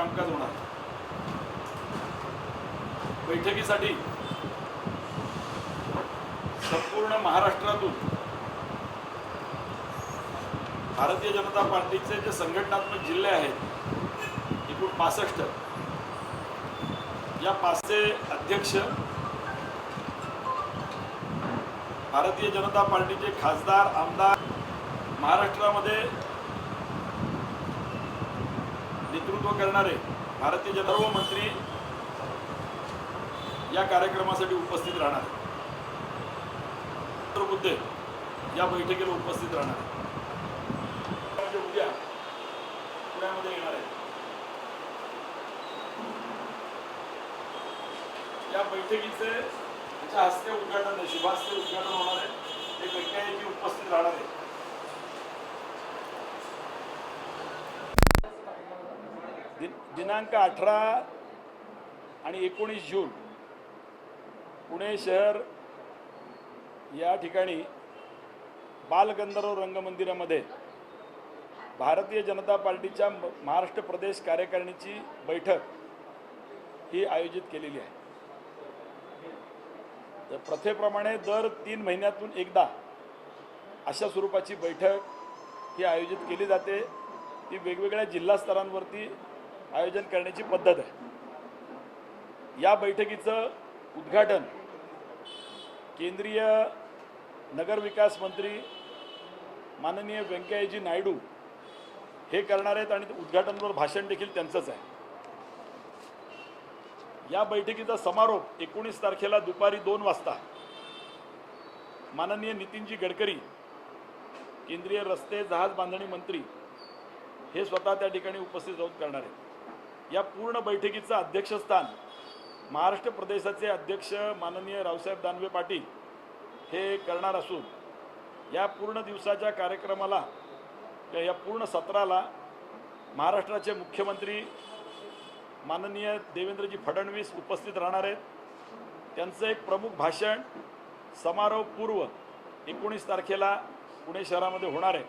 कामकाज होणार. बैठकीसाठी संपूर्ण महाराष्ट्रातून भारतीय जनता पार्टीचे जे संघटनात्मक जिल्हे आहेत एकूण पासष्ट. या पाचचे अध्यक्ष भारतीय जनता पार्टीचे खासदार आमदार महाराष्ट्रामध्ये नेतृत्व करणारे भारतीय जनता सर्व मंत्री या कार्यक्रमासाठी उपस्थित राहणार आहेत. मुद्दे या बैठकीला उपस्थित राहणार आहेत. उद्या पुण्यामध्ये येणार आहे या बैठकीचे त्याच्या हस्ते उद्घाटन आहे शुभास्ते उद्घाटन होणार आहे ते व्यक्ती उपस्थित राहणार आहे दिन दिनांक अठरा आणि एकोणीस जून पुणे शहर या ठिकाणी बालगंधर्व रंगमंदिरामध्ये भारतीय जनता पार्टीच्या म- महाराष्ट्र प्रदेश कार्यकारिणीची बैठक ही आयोजित केलेली आहे. तर प्रथेप्रमाणे दर तीन महिन्यातून एकदा अशा स्वरूपाची बैठक ही आयोजित केली जाते. ती वेगवेगळ्या जिल्हा स्तरांवरती आयोजन करण्याची पद्धत आहे. या बैठकीचं उद्घाटन केंद्रीय नगरविकास मंत्री माननीय व्यंकय्याजी नायडू हे करणार आहेत आणि उद्घाटनवर भाषण देखील त्यांचंच आहे. या बैठकीचा समारोप एकोणीस तारखेला दुपारी दोन वाजता माननीय नितीनजी गडकरी केंद्रीय रस्ते जहाज बांधणी मंत्री हे स्वतः त्या ठिकाणी उपस्थित राहून करणार आहेत. या पूर्ण बैठकीचं अध्यक्षस्थान महाराष्ट्र प्रदेशाचे अध्यक्ष माननीय रावसाहेब दानवे पाटील हे करणार असून या पूर्ण दिवसाच्या कार्यक्रमाला या या पूर्ण सत्राला महाराष्ट्राचे मुख्यमंत्री माननीय देवेंद्रजी फडणवीस उपस्थित राहणार आहेत. त्यांचं एक प्रमुख भाषण समारोहपूर्व एकोणीस तारखेला पुणे शहरामध्ये होणार आहे.